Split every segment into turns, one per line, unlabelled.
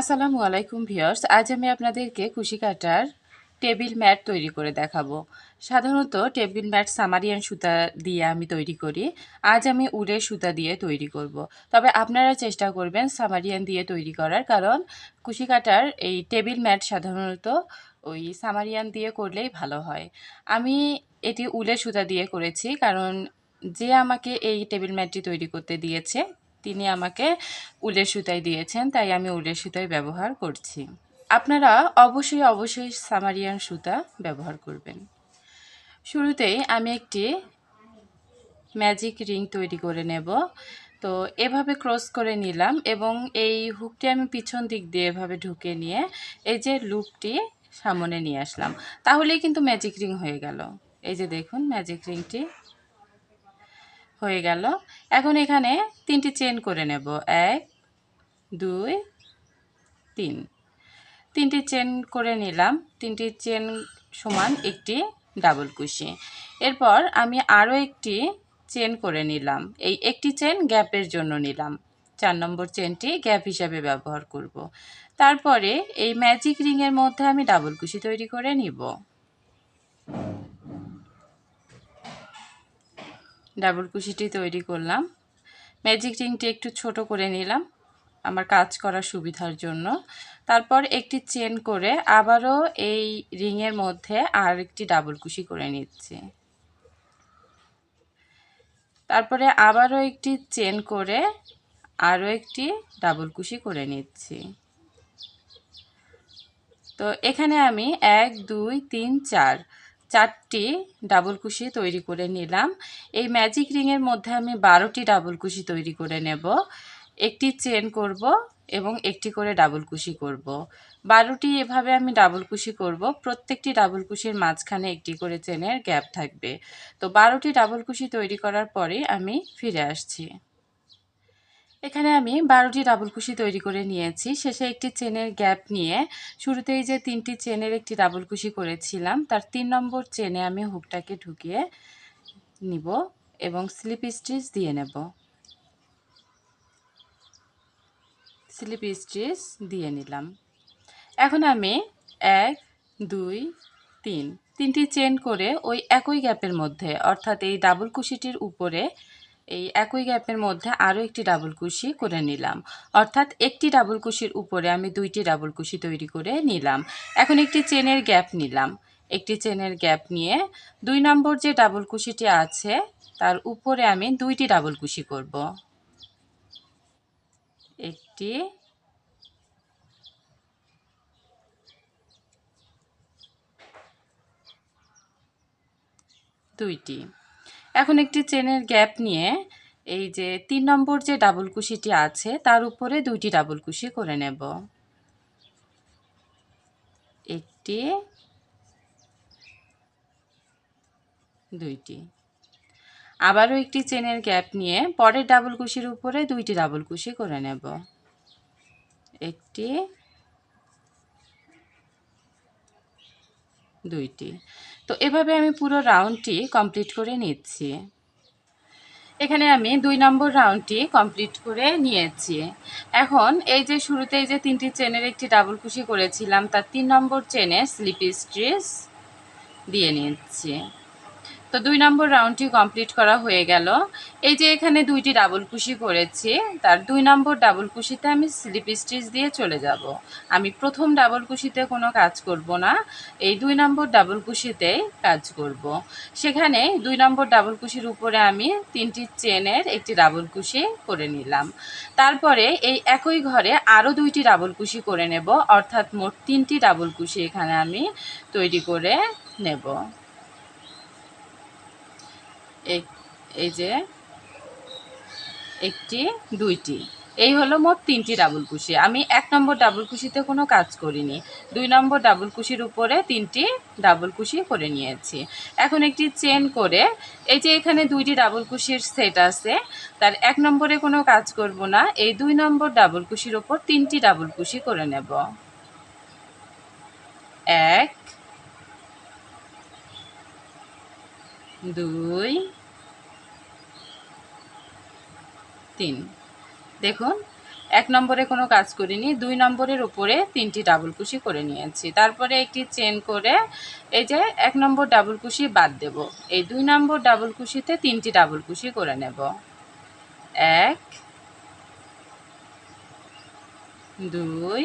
আসসালামু আলাইকুম ভিওর্স আজ আমি আপনাদেরকে কুশি কাটার টেবিল ম্যাট তৈরি করে দেখাবো সাধারণত টেবিল ম্যাট সামারিয়ান সুতা দিয়ে আমি তৈরি করি আজ আমি উড়ের সুতা দিয়ে তৈরি করব। তবে আপনারা চেষ্টা করবেন সামারিয়ান দিয়ে তৈরি করার কারণ কুশি কাটার এই টেবিল ম্যাট সাধারণত ওই সামারিয়ান দিয়ে করলেই ভালো হয় আমি এটি উলের সুতা দিয়ে করেছি কারণ যে আমাকে এই টেবিল ম্যাটটি তৈরি করতে দিয়েছে তিনি আমাকে উলের সুতাই দিয়েছেন তাই আমি উলের সুতাই ব্যবহার করছি আপনারা অবশ্যই অবশ্যই সামারিয়ান সুতা ব্যবহার করবেন শুরুতেই আমি একটি ম্যাজিক রিং তৈরি করে নেব তো এভাবে ক্রস করে নিলাম এবং এই হুকটি আমি পিছন দিক দিয়ে এভাবে ঢুকে নিয়ে এই যে লুপটি সামনে নিয়ে আসলাম তাহলেই কিন্তু ম্যাজিক রিং হয়ে গেল এই যে দেখুন ম্যাজিক রিংটি হয়ে গেল এখন এখানে তিনটি চেন করে নেব এক দুই তিন তিনটি চেন করে নিলাম তিনটি চেন সমান একটি ডাবল কুশি এরপর আমি আরও একটি চেন করে নিলাম এই একটি চেন গ্যাপের জন্য নিলাম চার নম্বর চেনটি গ্যাপ হিসাবে ব্যবহার করব। তারপরে এই ম্যাজিক রিংয়ের মধ্যে আমি ডাবল কুশি তৈরি করে নিব ডাবল কুশিটি তৈরি করলাম ম্যাজিক রিংটি একটু ছোট করে নিলাম আমার কাজ করার সুবিধার জন্য তারপর একটি চেন করে আবারও এই রিংয়ের মধ্যে আর একটি ডাবল কুশি করে নিচ্ছি তারপরে আবারও একটি চেন করে আরও একটি ডাবল কুশি করে নিচ্ছি তো এখানে আমি এক দুই তিন চার চারটি ডাবল কুশি তৈরি করে নিলাম এই ম্যাজিক রিংয়ের মধ্যে আমি বারোটি ডাবল কুশি তৈরি করে নেব একটি চেন করব এবং একটি করে ডাবল কুশি করব। বারোটি এভাবে আমি ডাবল কুশি করব প্রত্যেকটি ডাবল কুশির মাঝখানে একটি করে চেনের গ্যাপ থাকবে তো বারোটি ডাবল কুশি তৈরি করার পরে আমি ফিরে আসছি এখানে আমি বারোটি ডাবল কুশি তৈরি করে নিয়েছি শেষে একটি চেনের গ্যাপ নিয়ে শুরুতেই যে তিনটি চেনের একটি ডাবল কুশি করেছিলাম তার তিন নম্বর চেনে আমি হুকটাকে ঢুকিয়ে নিব এবং স্লিপ স্টিচ দিয়ে নেব স্লিপ স্টিচ দিয়ে নিলাম এখন আমি এক দুই তিন তিনটি চেন করে ওই একই গ্যাপের মধ্যে অর্থাৎ এই ডাবল কুশিটির উপরে এই একই গ্যাপের মধ্যে আরও একটি ডাবল কুশি করে নিলাম অর্থাৎ একটি ডাবল কুশির উপরে আমি দুইটি ডাবল কুশি তৈরি করে নিলাম এখন একটি চেনের গ্যাপ নিলাম একটি চেনের গ্যাপ নিয়ে দুই নম্বর যে ডাবল কুশিটি আছে তার উপরে আমি দুইটি ডাবল কুশি করব একটি দুইটি এখন একটি চেনের গ্যাপ নিয়ে এই যে তিন নম্বর যে ডাবল কুশিটি আছে তার উপরে দুইটি ডাবল কুশি করে নেব একটি দুইটি আবারও একটি চেনের গ্যাপ নিয়ে পরের ডাবল কুশির উপরে দুইটি ডাবল কুশি করে নেব একটি দুইটি তো এভাবে আমি পুরো রাউন্ডটি কমপ্লিট করে নিচ্ছি এখানে আমি দুই নম্বর রাউন্ডটি কমপ্লিট করে নিয়েছি এখন এই যে শুরুতে এই যে তিনটি চেনের একটি ডাবল কুশি করেছিলাম তার তিন নম্বর চেনে স্লিপি স্ট্রিস দিয়ে নিচ্ছি তো দুই নম্বর রাউন্ডটি কমপ্লিট করা হয়ে গেল এই যে এখানে দুইটি ডাবল কুশি করেছি তার দুই নম্বর ডাবল কুশিতে আমি স্লিপ স্টিচ দিয়ে চলে যাব আমি প্রথম ডাবল কুশিতে কোনো কাজ করব না এই দুই নম্বর ডাবল কুশিতেই কাজ করব। সেখানে দুই নম্বর ডাবল কুশির উপরে আমি তিনটি চেনের একটি ডাবল কুশি করে নিলাম তারপরে এই একই ঘরে আরও দুইটি ডাবল কুশি করে নেব অর্থাৎ মোট তিনটি ডাবল কুশি এখানে আমি তৈরি করে নেব এই যে একটি দুইটি এই হলো মোট তিনটি ডাবল কুশি আমি এক নম্বর ডাবল কুশিতে কোনো কাজ করিনি দুই নম্বর ডাবল কুশির উপরে তিনটি ডাবল কুশি করে নিয়েছি এখন একটি চেন করে এই যে এখানে দুইটি ডাবল কুশির সেট আছে তার এক নম্বরে কোনো কাজ করব না এই দুই নম্বর ডাবল কুশির ওপর তিনটি ডাবল কুশি করে নেব এক দুই তিন দেখুন এক নম্বরে কোনো কাজ করিনি দুই নম্বরের উপরে তিনটি ডাবল কুশি করে নিয়েছি তারপরে একটি চেন করে এই যে এক নম্বর ডাবল কুশি বাদ দেব এই দুই নম্বর ডাবল কুশিতে তিনটি ডাবল কুশি করে নেব এক দুই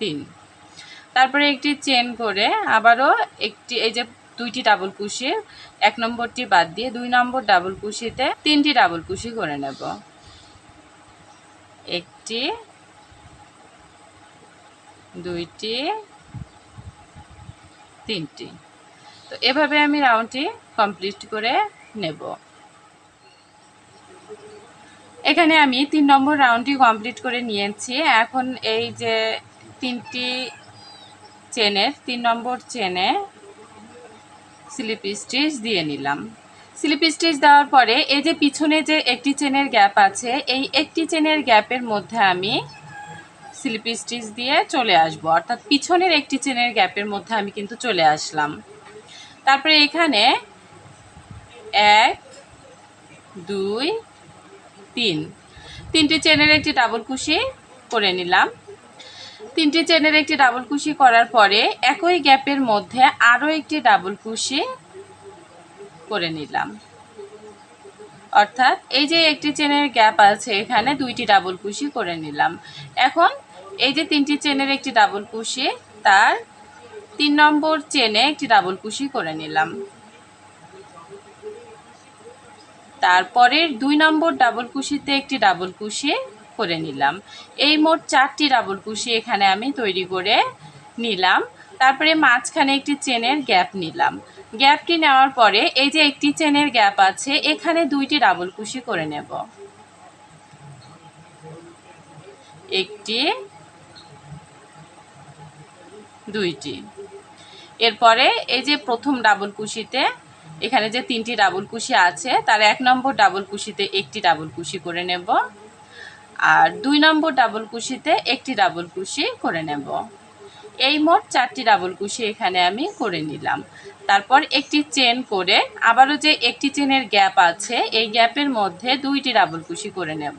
তিন তারপরে একটি চেন করে আবারও একটি এই যে দুইটি ডাবল কুশি এক নম্বরটি বাদ দিয়ে দুই নম্বর ডাবল কুশিতে তিনটি ডাবল কুশি করে নেব একটি দুইটি তিনটি তো এভাবে আমি রাউন্ডটি কমপ্লিট করে নেব এখানে আমি তিন নম্বর রাউন্ডটি কমপ্লিট করে নিয়েছি এখন এই যে তিনটি চেনের তিন নম্বর চেনে স্লিপ স্টিচ দিয়ে নিলাম স্লিপ স্টিচ দেওয়ার পরে এই যে পিছনে যে একটি চেনের গ্যাপ আছে এই একটি চেনের গ্যাপের মধ্যে আমি স্লিপ স্টিচ দিয়ে চলে আসব অর্থাৎ পিছনের একটি চেনের গ্যাপের মধ্যে আমি কিন্তু চলে আসলাম তারপরে এখানে এক দুই তিন তিনটি চেনের একটি ডাবল কুশি করে নিলাম তিনটি চেনের একটি ডাবল কুশি করার পরে একই গ্যাপের মধ্যে আরও একটি ডাবল কুশি করে নিলাম অর্থাৎ এই যে একটি চেনের গ্যাপ আছে এখানে দুইটি ডাবল কুশি করে নিলাম এখন এই যে তিনটি চেনের একটি ডাবল কুশি তার তিন নম্বর চেনে একটি ডাবল কুশি করে নিলাম তারপরের দুই নম্বর ডাবল কুশিতে একটি ডাবল কুশি করে নিলাম এই মোট চারটি ডাবল কুশি এখানে আমি তৈরি করে নিলাম তারপরে মাঝখানে একটি চেনের গ্যাপ নিলাম গ্যাপটি নেওয়ার পরে এই যে একটি চেনের গ্যাপ আছে এখানে দুইটি ডাবল কুশি করে নেব একটি দুইটি এরপরে এই যে প্রথম ডাবল কুশিতে এখানে যে তিনটি ডাবল কুশি আছে তার এক নম্বর ডাবল কুশিতে একটি ডাবল কুশি করে নেব আর দুই নম্বর ডাবল কুশিতে একটি ডাবল কুশি করে নেব এই মোট চারটি ডাবল কুশি এখানে আমি করে নিলাম তারপর একটি চেন করে আবারও যে একটি চেনের গ্যাপ আছে এই গ্যাপের মধ্যে দুইটি ডাবল কুশি করে নেব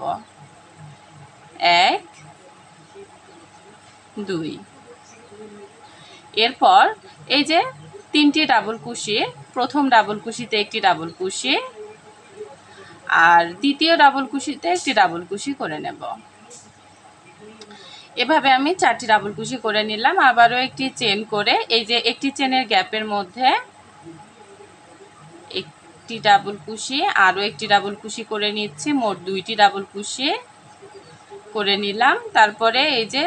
এক দুই এরপর এই যে তিনটি ডাবল কুশি প্রথম ডাবল কুশিতে একটি ডাবল কুশি আর দ্বিতীয় ডাবল কুশিতে একটি ডাবল কুশি করে নেব এভাবে আমি চারটি ডাবল কুশি করে নিলাম আবারও একটি চেন করে এই যে একটি চেনের গ্যাপের মধ্যে একটি ডাবল কুশি আরও একটি ডাবল কুশি করে নিচ্ছি মোট দুইটি ডাবল কুশি করে নিলাম তারপরে এই যে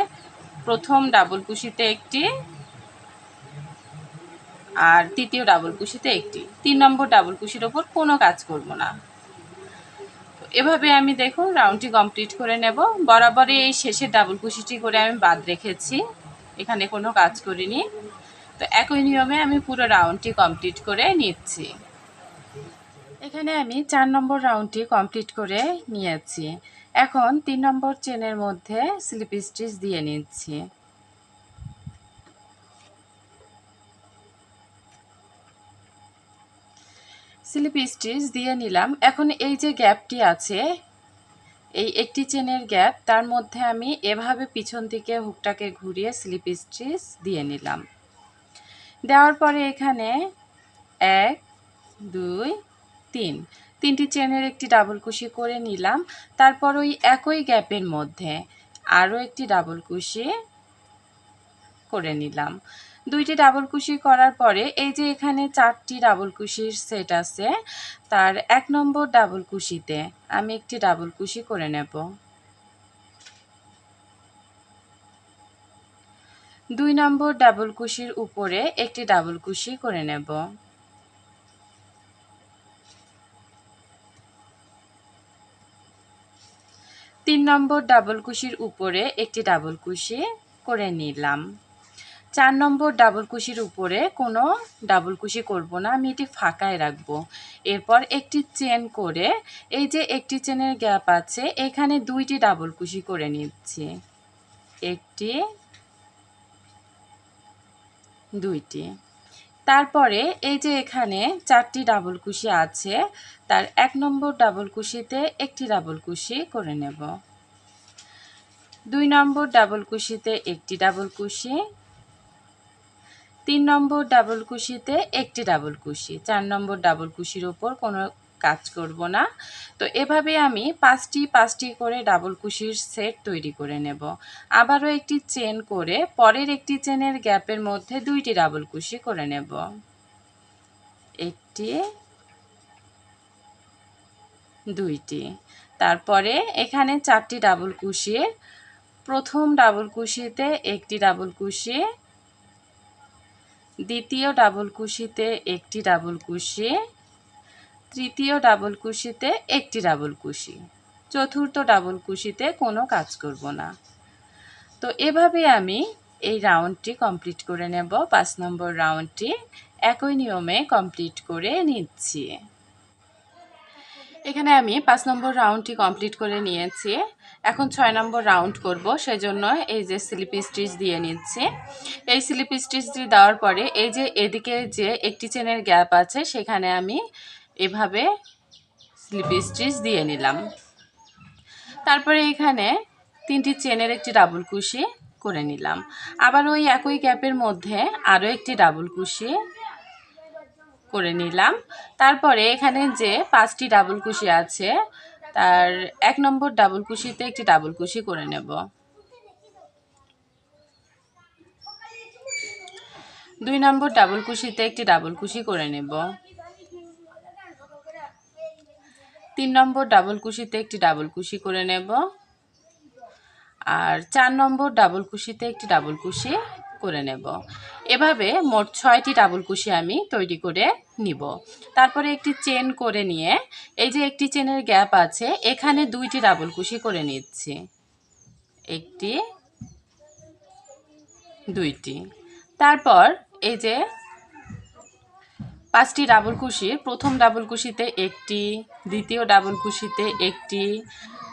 প্রথম ডাবল কুশিতে একটি আর তৃতীয় ডাবল কুশিতে একটি তিন নম্বর ডাবল কুশির ওপর কোনো কাজ করব না এভাবে আমি দেখুন রাউন্ডটি কমপ্লিট করে নেব বরাবরে এই শেষের ডাবল কুশিটি করে আমি বাদ রেখেছি এখানে কোনো কাজ করিনি তো একই নিয়মে আমি পুরো রাউন্ডটি কমপ্লিট করে নিচ্ছি এখানে আমি চার নম্বর রাউন্ডটি কমপ্লিট করে নিয়েছি এখন তিন নম্বর চেনের মধ্যে স্লিপ স্টিচ দিয়ে নিচ্ছি স্লিপ স্টিচ দিয়ে নিলাম এখন এই যে গ্যাপটি আছে এই একটি চেনের গ্যাপ তার মধ্যে আমি এভাবে পিছন দিকে হুকটাকে ঘুরিয়ে স্লিপ স্টিচ দিয়ে নিলাম দেওয়ার পরে এখানে এক দুই তিন তিনটি চেনের একটি ডাবল কুশি করে নিলাম তারপর ওই একই গ্যাপের মধ্যে আরও একটি ডাবল কুশি করে নিলাম দুইটি ডাবল কুশি করার পরে এই যে এখানে চারটি ডাবল কুশির সেট আছে তার এক নম্বর ডাবল কুশিতে আমি একটি ডাবল কুশি করে নেব দুই নম্বর ডাবল কুশির উপরে একটি ডাবল কুশি করে নেব তিন নম্বর ডাবল কুশির উপরে একটি ডাবল কুশি করে নিলাম চার নম্বর ডাবল কুশির উপরে কোনো ডাবল কুশি করব না আমি এটি ফাঁকায় রাখব এরপর একটি চেন করে এই যে একটি চেনের গ্যাপ আছে এখানে দুইটি ডাবল কুশি করে নিচ্ছি একটি দুইটি তারপরে এই যে এখানে চারটি ডাবল কুশি আছে তার এক নম্বর ডাবল কুশিতে একটি ডাবল কুশি করে নেব দুই নম্বর ডাবল কুশিতে একটি ডাবল কুশি তিন নম্বর ডাবল কুশিতে একটি ডাবল কুশি চার নম্বর ডাবল কুশির ওপর কোনো কাজ করব না তো এভাবে আমি পাঁচটি পাঁচটি করে ডাবল কুশির সেট তৈরি করে নেব আবারও একটি চেন করে পরের একটি চেনের গ্যাপের মধ্যে দুইটি ডাবল কুশি করে নেব একটি দুইটি তারপরে এখানে চারটি ডাবল কুশি প্রথম ডাবল কুশিতে একটি ডাবল কুশি দ্বিতীয় ডাবল কুশিতে একটি ডাবল কুশি তৃতীয় ডাবল কুশিতে একটি ডাবল কুশি চতুর্থ ডাবল কুশিতে কোনো কাজ করব না তো এভাবে আমি এই রাউন্ডটি কমপ্লিট করে নেব পাঁচ নম্বর রাউন্ডটি একই নিয়মে কমপ্লিট করে নিচ্ছি এখানে আমি পাঁচ নম্বর রাউন্ডটি কমপ্লিট করে নিয়েছি এখন ছয় নম্বর রাউন্ড করব সেজন্য এই যে স্লিপ স্টিচ দিয়ে নিচ্ছি এই স্লিপ স্টিচটি দেওয়ার পরে এই যে এদিকে যে একটি চেনের গ্যাপ আছে সেখানে আমি এভাবে স্লিপ স্টিচ দিয়ে নিলাম তারপরে এখানে তিনটি চেনের একটি ডাবল কুশি করে নিলাম আবার ওই একই গ্যাপের মধ্যে আরও একটি ডাবল কুশি করে নিলাম তারপরে এখানে যে পাঁচটি ডাবল কুশি আছে তার এক নম্বর ডাবল কুশিতে একটি ডাবল কুশি করে নেব দুই নম্বর ডাবল কুশিতে একটি ডাবল কুশি করে নেব তিন নম্বর ডাবল কুশিতে একটি ডাবল কুশি করে নেব আর চার নম্বর ডাবল কুশিতে একটি ডাবল কুশি করে নেব এভাবে মোট ছয়টি ডাবল কুশি আমি তৈরি করে নিব তারপরে একটি চেন করে নিয়ে এই যে একটি চেনের গ্যাপ আছে এখানে দুইটি ডাবল কুশি করে নিচ্ছি একটি দুইটি তারপর এই যে পাঁচটি ডাবল কুশির প্রথম ডাবল কুশিতে একটি দ্বিতীয় ডাবল কুশিতে একটি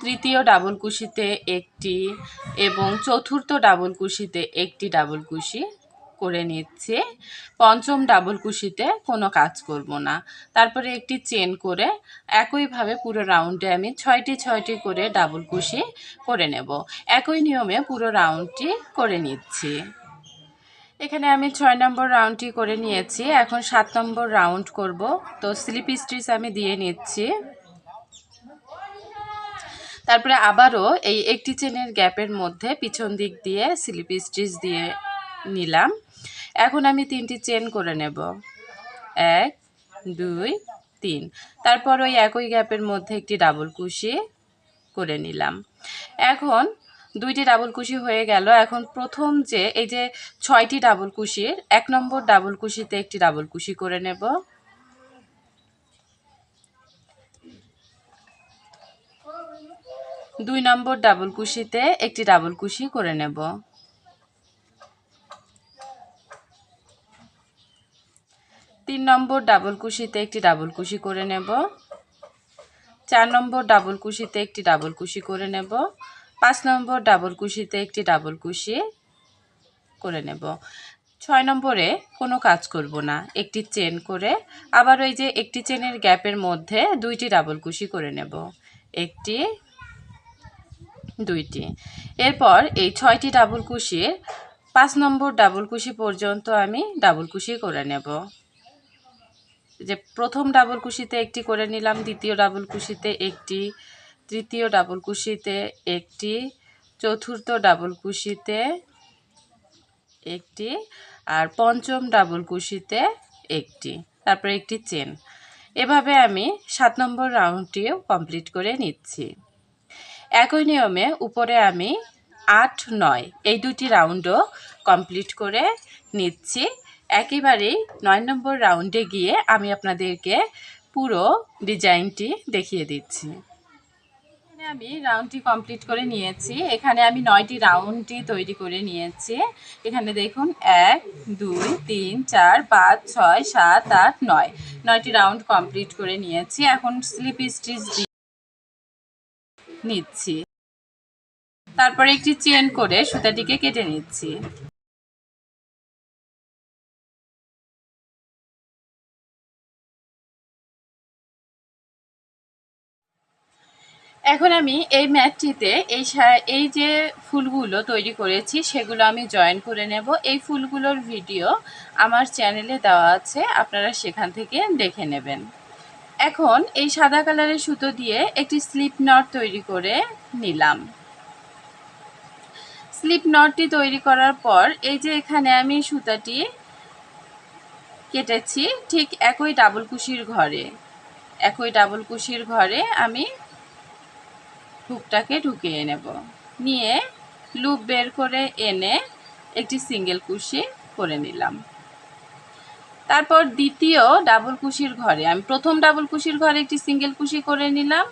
তৃতীয় ডাবল কুশিতে একটি এবং চতুর্থ ডাবল কুশিতে একটি ডাবল কুশি করে নিচ্ছে পঞ্চম ডাবল কুশিতে কোনো কাজ করব না তারপরে একটি চেন করে একইভাবে পুরো রাউন্ডে আমি ছয়টি ছয়টি করে ডাবল কুশি করে নেব একই নিয়মে পুরো রাউন্ডটি করে নিচ্ছি এখানে আমি ছয় নম্বর রাউন্ডটি করে নিয়েছি এখন সাত নম্বর রাউন্ড করব তো স্লিপ স্টিচ আমি দিয়ে নিচ্ছি তারপরে আবারও এই একটি চেনের গ্যাপের মধ্যে পিছন দিক দিয়ে স্লিপ স্টিচ দিয়ে নিলাম এখন আমি তিনটি চেন করে নেব এক দুই তিন তারপর ওই একই গ্যাপের মধ্যে একটি ডাবল কুশি করে নিলাম এখন দুইটি ডাবল কুশি হয়ে গেল এখন প্রথম যে এই যে ছয়টি ডাবল কুশির এক নম্বর ডাবল কুশিতে একটি ডাবল কুশি করে নেব দুই নম্বর ডাবল কুশিতে একটি ডাবল কুশি করে নেব তিন নম্বর ডাবল কুশিতে একটি ডাবল কুশি করে নেব চার নম্বর ডাবল কুশিতে একটি ডাবল কুশি করে নেব পাঁচ নম্বর ডাবল কুশিতে একটি ডাবল কুশি করে নেব ছয় নম্বরে কোনো কাজ করব না একটি চেন করে আবার ওই যে একটি চেনের গ্যাপের মধ্যে দুইটি ডাবল কুশি করে নেব একটি দুইটি এরপর এই ছয়টি ডাবল কুশির পাঁচ নম্বর ডাবল কুশি পর্যন্ত আমি ডাবল কুশি করে নেব যে প্রথম ডাবল কুশিতে একটি করে নিলাম দ্বিতীয় ডাবল কুশিতে একটি তৃতীয় ডাবল কুশিতে একটি চতুর্থ ডাবল কুশিতে একটি আর পঞ্চম ডাবল কুশিতে একটি তারপরে একটি চেন এভাবে আমি সাত নম্বর রাউন্ডটিও কমপ্লিট করে নিচ্ছি একই নিয়মে উপরে আমি আট নয় এই দুটি রাউন্ডও কমপ্লিট করে নিচ্ছি একেবারেই নয় নম্বর রাউন্ডে গিয়ে আমি আপনাদেরকে পুরো ডিজাইনটি দেখিয়ে দিচ্ছি এখানে আমি রাউন্ডটি কমপ্লিট করে নিয়েছি এখানে আমি নয়টি রাউন্ডটি তৈরি করে নিয়েছি এখানে দেখুন এক দুই তিন চার পাঁচ ছয় সাত আট নয় নয়টি রাউন্ড কমপ্লিট করে নিয়েছি এখন স্লিপ স্টিচ নিচ্ছি তারপর একটি চেন করে সুতাটিকে কেটে নিচ্ছি এখন আমি এই ম্যাটটিতে এই এই যে ফুলগুলো তৈরি করেছি সেগুলো আমি জয়েন করে নেব এই ফুলগুলোর ভিডিও আমার চ্যানেলে দেওয়া আছে আপনারা সেখান থেকে দেখে নেবেন এখন এই সাদা কালারের সুতো দিয়ে একটি স্লিপ নট তৈরি করে নিলাম স্লিপ নটটি তৈরি করার পর এই যে এখানে আমি সুতাটি কেটেছি ঠিক একই ডাবল কুশির ঘরে একই ডাবল কুশির ঘরে আমি হুকটাকে ঢুকিয়ে নেব নিয়ে লুপ বের করে এনে একটি সিঙ্গেল কুশি করে নিলাম তারপর দ্বিতীয় ডাবল কুশির ঘরে আমি প্রথম ডাবল কুশির ঘরে একটি সিঙ্গেল কুশি করে নিলাম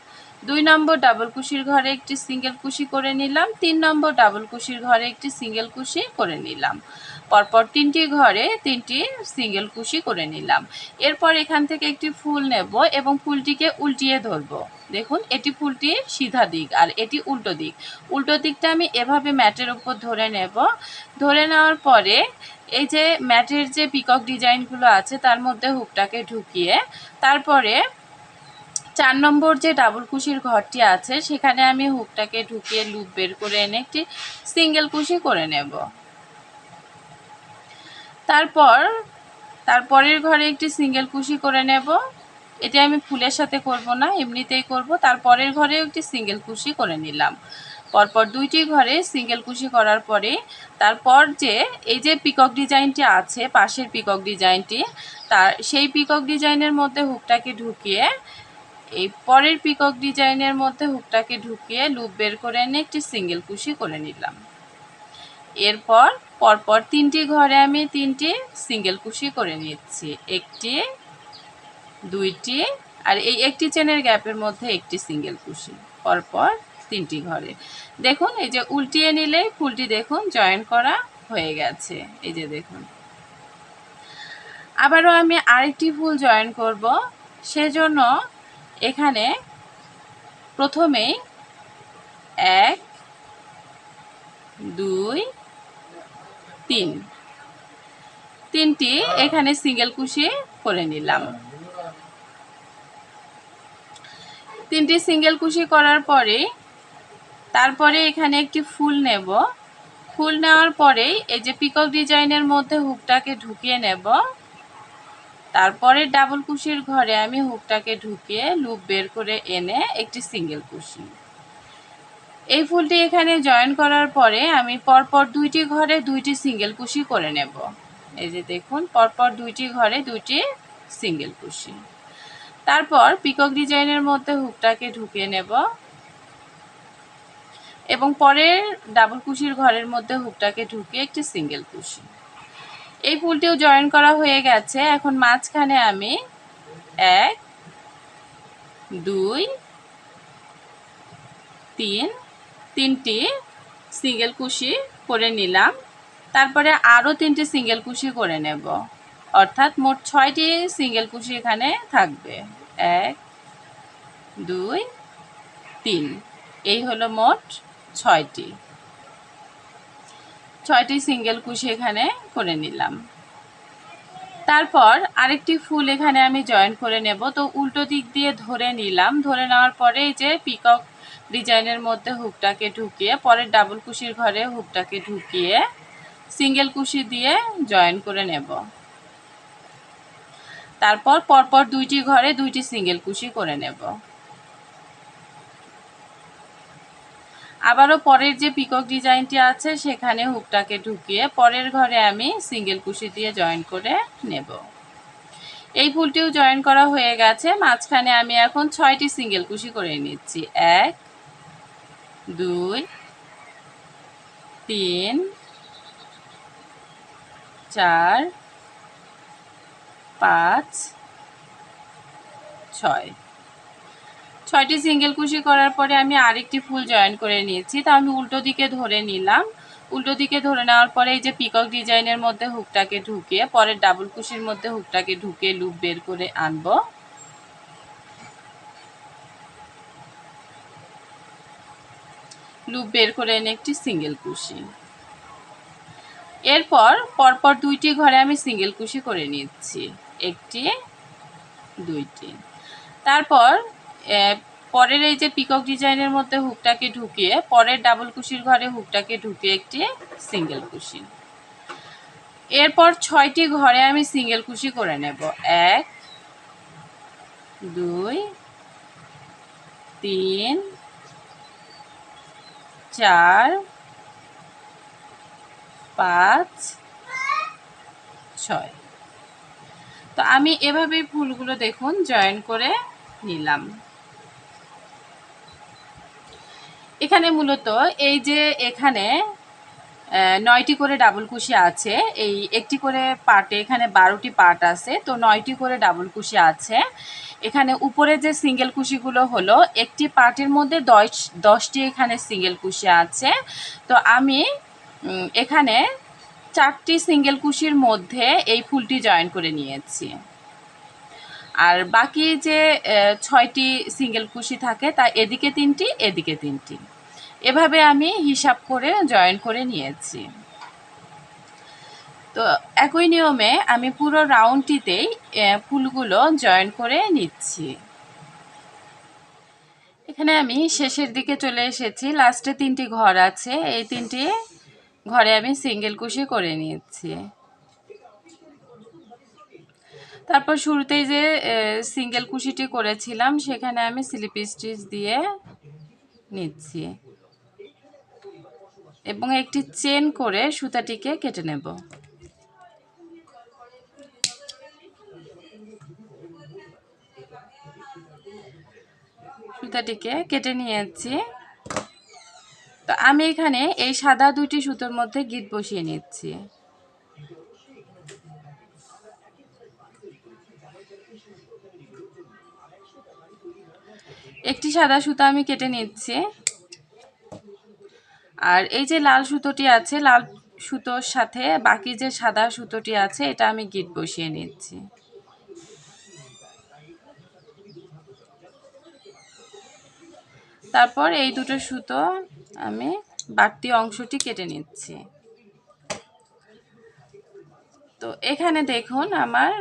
দুই নম্বর ডাবল কুশির ঘরে একটি সিঙ্গেল কুশি করে নিলাম তিন নম্বর ডাবল কুশির ঘরে একটি সিঙ্গেল কুশি করে নিলাম পরপর তিনটি ঘরে তিনটি সিঙ্গেল কুশি করে নিলাম এরপর এখান থেকে একটি ফুল নেব এবং ফুলটিকে উল্টিয়ে ধরব দেখুন এটি ফুলটি সিধা দিক আর এটি উল্টো দিক উল্টো দিকটা আমি এভাবে ম্যাটের উপর ধরে নেব ধরে নেওয়ার পরে এই যে ম্যাটের যে পিকক ডিজাইনগুলো আছে তার মধ্যে হুকটাকে ঢুকিয়ে তারপরে চার নম্বর যে ডাবল কুশির ঘরটি আছে সেখানে আমি হুকটাকে ঢুকিয়ে লুপ বের করে এনে একটি সিঙ্গেল কুশি করে নেব তারপর তারপরের ঘরে একটি সিঙ্গেল কুশি করে নেব এটা আমি ফুলের সাথে করব না এমনিতেই করব তারপরের ঘরে একটি সিঙ্গেল কুশি করে নিলাম পরপর দুইটি ঘরে সিঙ্গেল কুশি করার পরে তারপর যে এই যে পিকক ডিজাইনটি আছে পাশের পিকক ডিজাইনটি তার সেই পিকক ডিজাইনের মধ্যে হুকটাকে ঢুকিয়ে এই পরের পিকক ডিজাইনের মধ্যে হুকটাকে ঢুকিয়ে লুপ বের করে এনে একটি সিঙ্গেল কুশি করে নিলাম এরপর পরপর তিনটি ঘরে আমি তিনটি সিঙ্গেল কুশি করে নিচ্ছি একটি দুইটি আর এই একটি চেনের গ্যাপের মধ্যে একটি সিঙ্গেল কুশি পরপর তিনটি ঘরে দেখুন এই যে উল্টিয়ে নিলে ফুলটি দেখুন জয়েন করা হয়ে গেছে এই যে দেখুন আবারও আমি আরেকটি ফুল জয়েন করব সেজন্য এখানে প্রথমেই এক দুই তিন তিনটি এখানে সিঙ্গেল কুশি করে নিলাম তিনটি সিঙ্গেল কুশি করার পরে তারপরে এখানে একটি ফুল নেব ফুল নেওয়ার পরেই এই যে পিকক ডিজাইনের মধ্যে হুকটাকে ঢুকিয়ে নেব তারপরে ডাবল কুশির ঘরে আমি হুকটাকে ঢুকিয়ে লুপ বের করে এনে একটি সিঙ্গেল কুশি এই ফুলটি এখানে জয়েন করার পরে আমি পরপর দুইটি ঘরে দুইটি সিঙ্গেল কুশি করে নেব এই যে দেখুন পরপর দুইটি ঘরে দুইটি সিঙ্গেল কুশি তারপর পিকক ডিজাইনের মধ্যে হুকটাকে ঢুকিয়ে নেব এবং পরের ডাবল কুশির ঘরের মধ্যে হুকটাকে ঢুকিয়ে একটি সিঙ্গেল কুশি এই ফুলটিও জয়েন করা হয়ে গেছে এখন মাঝখানে আমি এক দুই তিন তিনটি সিঙ্গেল কুশি করে নিলাম তারপরে আরও তিনটি সিঙ্গেল কুশি করে নেব অর্থাৎ মোট ছয়টি সিঙ্গেল কুশি এখানে থাকবে এক দুই তিন এই হলো মোট ছয়টি ছয়টি সিঙ্গেল কুশি এখানে করে নিলাম তারপর আরেকটি ফুল এখানে আমি জয়েন করে নেব তো উল্টো দিক দিয়ে ধরে নিলাম ধরে নেওয়ার পরে এই যে পিকক ডিজাইনের মধ্যে হুকটাকে ঢুকিয়ে পরের ডাবল কুশির ঘরে হুকটাকে ঢুকিয়ে সিঙ্গেল কুশি দিয়ে জয়েন করে নেব তারপর পরপর দুইটি ঘরে দুইটি সিঙ্গেল কুশি করে নেব আবারও পরের যে পিকক ডিজাইনটি আছে সেখানে হুকটাকে ঢুকিয়ে পরের ঘরে আমি সিঙ্গেল কুশি দিয়ে জয়েন করে নেব এই ফুলটিও জয়েন করা হয়ে গেছে মাঝখানে আমি এখন ছয়টি সিঙ্গেল কুশি করে নিচ্ছি এক দুই তিন চার পাঁচ ছয় ছয়টি সিঙ্গেল কুশি করার পরে আমি আরেকটি ফুল জয়েন করে নিয়েছি তা আমি উল্টো দিকে ধরে নিলাম উল্টো দিকে ধরে নেওয়ার পরে এই যে পিকক ডিজাইনের মধ্যে হুকটাকে ঢুকে পরের ডাবল কুশির মধ্যে হুকটাকে ঢুকে লুপ বের করে আনবো লুপ বের করে এনে একটি সিঙ্গেল কুশি এরপর পরপর দুইটি ঘরে আমি সিঙ্গেল কুশি করে নিচ্ছি একটি দুইটি তারপর পরের এই যে পিকক ডিজাইনের মধ্যে হুকটাকে ঢুকিয়ে পরের ডাবল কুশির ঘরে হুকটাকে ঢুকিয়ে একটি সিঙ্গেল কুশি এরপর ছয়টি ঘরে আমি সিঙ্গেল কুশি করে নেব এক দুই তিন চার পাঁচ ছয় তো আমি এভাবেই ফুলগুলো দেখুন জয়েন করে নিলাম এখানে মূলত এই যে এখানে নয়টি করে ডাবল কুশি আছে এই একটি করে পার্টে এখানে বারোটি পার্ট আছে তো নয়টি করে ডাবল কুশি আছে এখানে উপরে যে সিঙ্গেল কুশিগুলো হলো একটি পার্টের মধ্যে দশ দশটি এখানে সিঙ্গেল কুশি আছে তো আমি এখানে চারটি সিঙ্গেল কুশির মধ্যে এই ফুলটি জয়েন করে নিয়েছি আর বাকি যে ছয়টি সিঙ্গেল কুশি থাকে তা এদিকে তিনটি এদিকে তিনটি এভাবে আমি হিসাব করে জয়েন করে নিয়েছি তো একই নিয়মে আমি পুরো রাউন্ডটিতেই ফুলগুলো জয়েন করে নিচ্ছি এখানে আমি শেষের দিকে চলে এসেছি লাস্টে তিনটি ঘর আছে এই তিনটি ঘরে আমি সিঙ্গেল কুশি করে নিয়েছি তারপর শুরুতেই যে সিঙ্গেল কুশিটি করেছিলাম সেখানে আমি স্লিপ স্টিচ দিয়ে নিচ্ছি এবং একটি চেন করে সুতাটিকে কেটে নেব সুতাটিকে কেটে নিয়েছি তো আমি এখানে এই সাদা দুইটি সুতোর মধ্যে গিট বসিয়ে নিচ্ছি একটি সাদা সুতা আমি কেটে নিচ্ছি আর এই যে লাল সুতোটি আছে লাল সুতোর সাথে বাকি যে সাদা সুতোটি আছে এটা আমি গিট বসিয়ে নিচ্ছি তারপর এই দুটো সুতো আমি বাড়তি অংশটি কেটে নিচ্ছি তো এখানে দেখুন আমার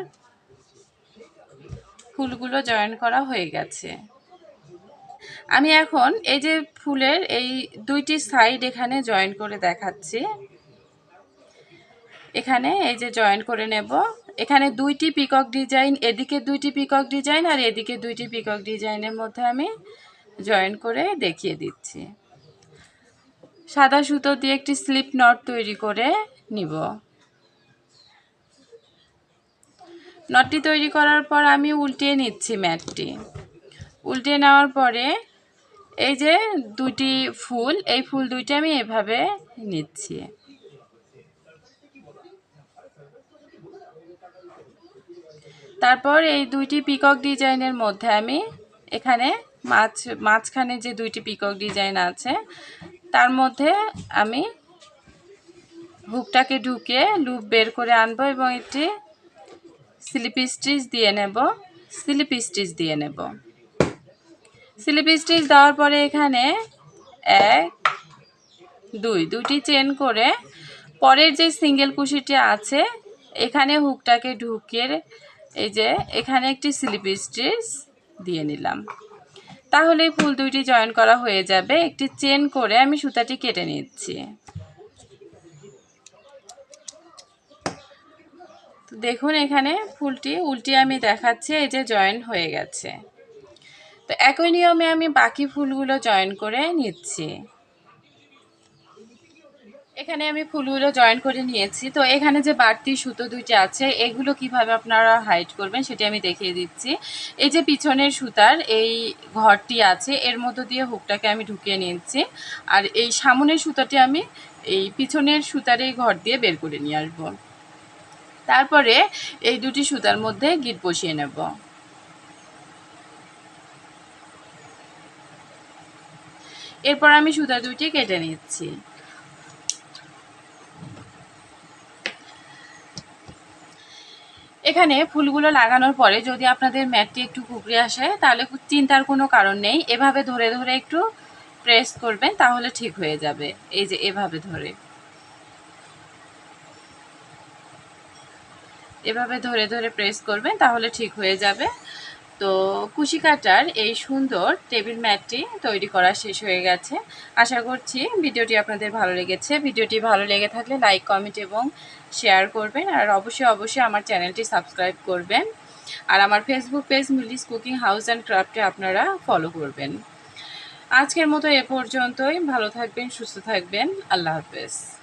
ফুলগুলো জয়েন করা হয়ে গেছে আমি এখন এই যে ফুলের এই দুইটি সাইড এখানে জয়েন করে দেখাচ্ছি এখানে এই যে জয়েন করে নেব এখানে দুইটি পিকক ডিজাইন এদিকে দুইটি পিকক ডিজাইন আর এদিকে দুইটি পিকক ডিজাইনের মধ্যে আমি জয়েন করে দেখিয়ে দিচ্ছি সাদা সুতো দিয়ে একটি স্লিপ নট তৈরি করে নিব নটটি তৈরি করার পর আমি উল্টিয়ে নিচ্ছি ম্যাটটি উল্টে নেওয়ার পরে এই যে দুটি ফুল এই ফুল দুইটি আমি এভাবে নিচ্ছি তারপর এই দুইটি পিকক ডিজাইনের মধ্যে আমি এখানে মাছ মাঝখানে যে দুইটি পিকক ডিজাইন আছে তার মধ্যে আমি হুকটাকে ঢুকে লুপ বের করে আনবো এবং একটি স্লিপ স্টিচ দিয়ে নেব স্লিপ স্টিচ দিয়ে নেব স্লিপ স্টিচ দেওয়ার পরে এখানে এক দুই দুটি চেন করে পরের যে সিঙ্গেল কুশিটি আছে এখানে হুকটাকে ঢুকিয়ে এই যে এখানে একটি স্লিপ স্টিচ দিয়ে নিলাম তাহলে ফুল দুইটি জয়েন করা হয়ে যাবে একটি চেন করে আমি সুতাটি কেটে নিচ্ছি দেখুন এখানে ফুলটি উল্টি আমি দেখাচ্ছি এই যে জয়েন হয়ে গেছে তো একই নিয়মে আমি বাকি ফুলগুলো জয়েন করে নিচ্ছি এখানে আমি ফুলগুলো জয়েন করে নিয়েছি তো এখানে যে বাড়তি সুতো দুইটি আছে এগুলো কিভাবে আপনারা হাইড করবেন সেটি আমি দেখিয়ে দিচ্ছি এই যে পিছনের সুতার এই ঘরটি আছে এর মধ্য দিয়ে হুকটাকে আমি ঢুকিয়ে নিয়েছি আর এই সামনের সুতাটি আমি এই পিছনের সুতার এই ঘর দিয়ে বের করে নিয়ে আসবো তারপরে এই দুটি সুতার মধ্যে গিট বসিয়ে নেব এরপর আমি সুতা দুইটি কেটে নিচ্ছি এখানে ফুলগুলো লাগানোর পরে যদি আপনাদের ম্যাটটি একটু কুকড়ে আসে তাহলে চিন্তার কোনো কারণ নেই এভাবে ধরে ধরে একটু প্রেস করবেন তাহলে ঠিক হয়ে যাবে এই যে এভাবে ধরে এভাবে ধরে ধরে প্রেস করবেন তাহলে ঠিক হয়ে যাবে তো কুশি কাটার এই সুন্দর টেবিল ম্যাটটি তৈরি করা শেষ হয়ে গেছে আশা করছি ভিডিওটি আপনাদের ভালো লেগেছে ভিডিওটি ভালো লেগে থাকলে লাইক কমেন্ট এবং শেয়ার করবেন আর অবশ্যই অবশ্যই আমার চ্যানেলটি সাবস্ক্রাইব করবেন আর আমার Facebook page Mili's cooking house and ক্রাফটে আপনারা ফলো করবেন আজকের মতো এ পর্যন্তই ভালো থাকবেন সুস্থ থাকবেন আল্লাহ হাফেজ